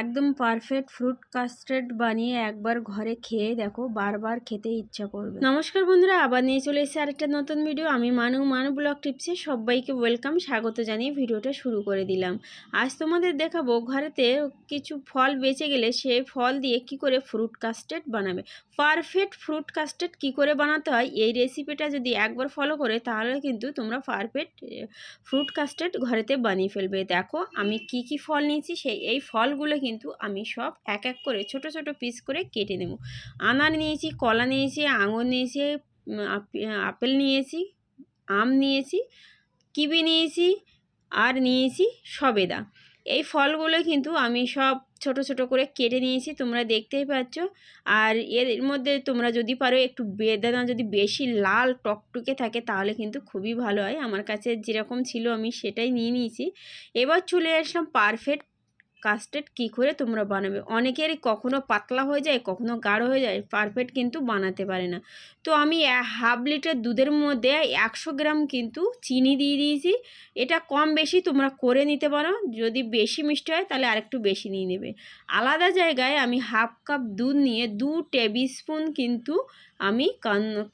একদম perfect fruit custard বানিয়ে একবার ঘরে খেয়ে দেখো, বারবার খেতে ইচ্ছা করবে। নমস্কার বন্ধুরা, আবার নিয়ে চলে এসেছি আরেকটা নতুন ভিডিও আমি মানু মানু ব্লগ টিপসে সবাইকে ওয়েলকাম স্বাগত জানিয়ে ভিডিওটা শুরু করে দিলাম। আজ তোমাদের দেখাবো, ঘরেতে কিছু ফল বেঁচে গেলে সেই ফল দিয়ে কি করে ফ্রুট কাস্টার্ড বানাবে। পারফেক্ট ফ্রুট কাস্টার্ড কি করে বানাতে হয়, এই রেসিপিটা যদি একবার ফলো করে, তাহলে কিন্তু তোমরা পারফেক্ট ফ্রুট কাস্টার্ড ঘরেতে বানিয়ে ফেলবে। দেখো, আমি কি কি ফল নিয়েছি, সেই, এই ফলগুলো কিন্তু আমি সব এক এক করে ছোট ছোট পিস করে কেটে নেব। আনার নিয়েছি, কলা নিয়েছি, আঙুর নিয়েছি আপেল নিয়েছি, আম নিয়েছি, কিবি নিয়েছি, আর নিয়েছি সবেদা। এই ফলগুলো কিন্তু আমি সব ছোট ছোট করে কেটে নিয়েছি, তোমরা দেখতেই পাচ্ছ। আর এর মধ্যে তোমরা যদি পারো একটু বেদানা যদি বেশি লাল টকটুকে থাকে, তাহলে কিন্তু খুবই ভালো হয়। আমার কাছে যেরকম ছিল, আমি সেটাই নিয়ে নিয়েছি। এবার চলে আসলাম পারফেক্ট কাস্টার্ড কী করে তোমরা বানাবে? অনেকেরই কখনো পাতলা হয়ে যায়, কখনো গাঢ় হয়ে যায় পারফেক্ট কিন্তু বানাতে পারে না। তো আমি হাফ লিটার দুধের মধ্যে একশো গ্রাম কিন্তু চিনি দিয়ে দিয়েছি। এটা কম বেশি তোমরা করে নিতে পারো, যদি বেশি মিষ্টি হয় তাহলে আরেকটু বেশি নিয়ে নেবে। আলাদা জায়গায় আমি হাফ কাপ দুধ নিয়ে দু টেবিল স্পুন কিন্তু আমি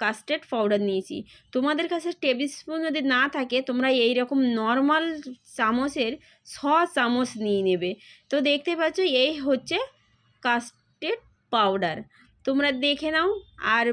কাস্টার্ড পাউডার নিয়েছি। তোমাদের কাছে টেবিল স্পুন যদি না থাকে, তোমরা এই রকম নর্মাল চামচের ছ চামচ নিয়ে নেবে। তো দেখতে পাচ্ছ এই হচ্ছে কাস্টেড পাউডার তোমরা দেখে নাও। আর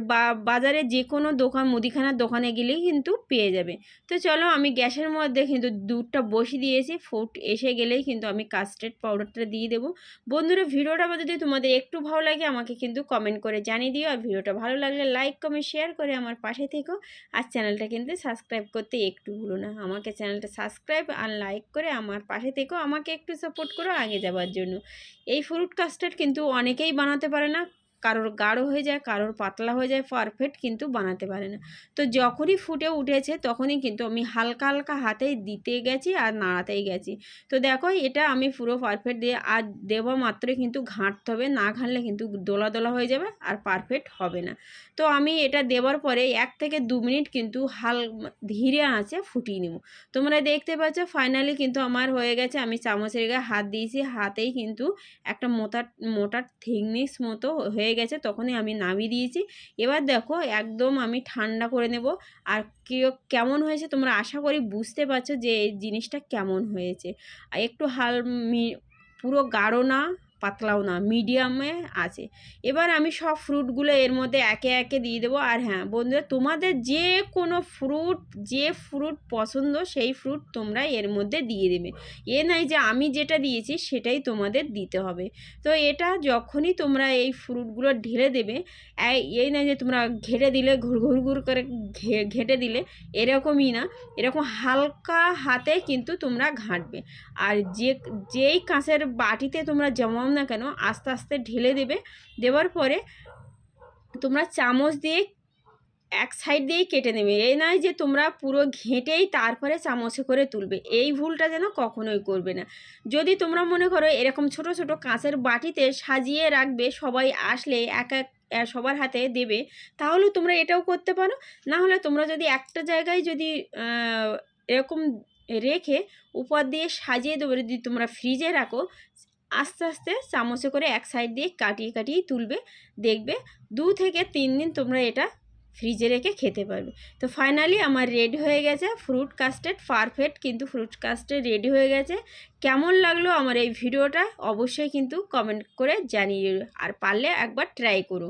বাজারে যে কোনো দোকান, মুদিখানার দোকানে গেলেই কিন্তু পেয়ে যাবে। তো চলো আমি গ্যাসের মধ্যে কিন্তু দুধটা বসিয়ে দিয়েছি। ফুট এসে গেলেই কিন্তু আমি কাস্টার্ড পাউডারটা দিয়ে দেবো। বন্ধুরা, ভিডিওটা যদি তোমাদের একটু ভালো লাগে, আমাকে কিন্তু কমেন্ট করে জানিয়ে দিও। আর ভিডিওটা ভালো লাগলে লাইক, কমেন্ট, শেয়ার করে আমার পাশে থেকো। আর চ্যানেলটা কিন্তু সাবস্ক্রাইব করতে একটু ভুলো না। আমাকে চ্যানেলটা সাবস্ক্রাইব আর লাইক করে আমার পাশে থেকো। আমাকে একটু সাপোর্ট করো আগে যাওয়ার জন্য। এই ফ্রুট কাস্টার্ড কিন্তু অনেকেই বানাতে পারে না। কারোর গাঢ় হয়ে যায়, কারোর পাতলা হয়ে যায় পারফেক্ট কিন্তু বানাতে পারে না। তো যখনই ফুটে উঠেছে তখনই কিন্তু আমি হালকা হালকা হাতেই দিতে গেছি আর নাড়াতেই গেছি। তো দেখো এটা আমি পুরো পারফেক্ট দিয়ে, আর দেওয়া মাত্রই কিন্তু ঘাঁটতে হবে, না ঘাঁটলে কিন্তু দোলা দোলা হয়ে যাবে আর পারফেক্ট হবে না। তো আমি এটা দেওয়ার পরে এক থেকে দু মিনিট কিন্তু হাল ধীরে আঁচে ফুটিয়ে নেব। তোমরা দেখতে পাচ্ছ ফাইনালি কিন্তু আমার হয়ে গেছে, আমি চামচের গায়ে হাত দিয়েছি, হাতেই কিন্তু একটা মোটা মোটা থিকনেস মতো হয়ে হয়ে গেছে, তখনই আমি নামিয়ে দিয়েছি। এবার দেখো একদম আমি ঠান্ডা করে নেব। আর কেমন হয়েছে তোমরা আশা করি বুঝতে পারছ যে এই জিনিসটা কেমন হয়েছে। আর একটু হাল পুরো গাঢ় না? পাতলাও না মিডিয়ামে আছে। এবার আমি সব ফ্রুটগুলো এর মধ্যে একে একে দিয়ে দেবো। আর হ্যাঁ বন্ধুরা, তোমাদের যে কোনো ফ্রুট যে ফ্রুট পছন্দ, সেই ফ্রুট তোমরা এর মধ্যে দিয়ে দেবে। এ নাই যে আমি যেটা দিয়েছি, সেটাই তোমাদের দিতে হবে। তো এটা যখনই তোমরা এই ফ্রুটগুলো ঢেলে দেবে, এই নাই যে তোমরা ঘেটে দিলে, ঘুর ঘুর ঘুর করে ঘেটে দিলে, এরকমই না। এরকম হালকা হাতে কিন্তু তোমরা ঘাঁটবে। আর যে, যেই কাঁচের বাটিতে তোমরা জমা দাও না কেন, আস্তে আস্তে ঢেলে দেবে। দেওয়ার পরে তোমরা চামচ দিয়ে এক সাইড দিয়েই কেটে নেবে। এই নয় যে তোমরা পুরো ঘেঁটেই তারপরে চামচে করে তুলবে। এই ভুলটা যেন কখনোই করবে না। যদি তোমরা মনে করো এরকম ছোট ছোট কাঁচের বাটিতে সাজিয়ে রাখবে, সবাই আসলে এক এক সবার হাতে দেবে, তাহলে তোমরা এটাও করতে পারো। না হলে তোমরা যদি একটা জায়গায় যদি এরকম রেখে উপর দিয়ে সাজিয়ে দেবে, যদি তোমরা ফ্রিজে রাখো আস্তে আস্তে চামচে করে এক সাইড দিয়ে কাটিয়ে কাটিয়ে তুলবে, দেখবে দু থেকে তিন দিন তোমরা এটা ফ্রিজে রেখে খেতে পারবে। তো ফাইনালি আমার রেডি হয়ে গেছে ফ্রুট কাস্টেড পারফেক্ট কিন্তু ফ্রুট কাস্টেড রেডি হয়ে গেছে। কেমন লাগল আমার এই ভিডিওটা? অবশ্যই কিন্তু কমেন্ট করে জানিয়ে আর পারলে একবার ট্রাই করো।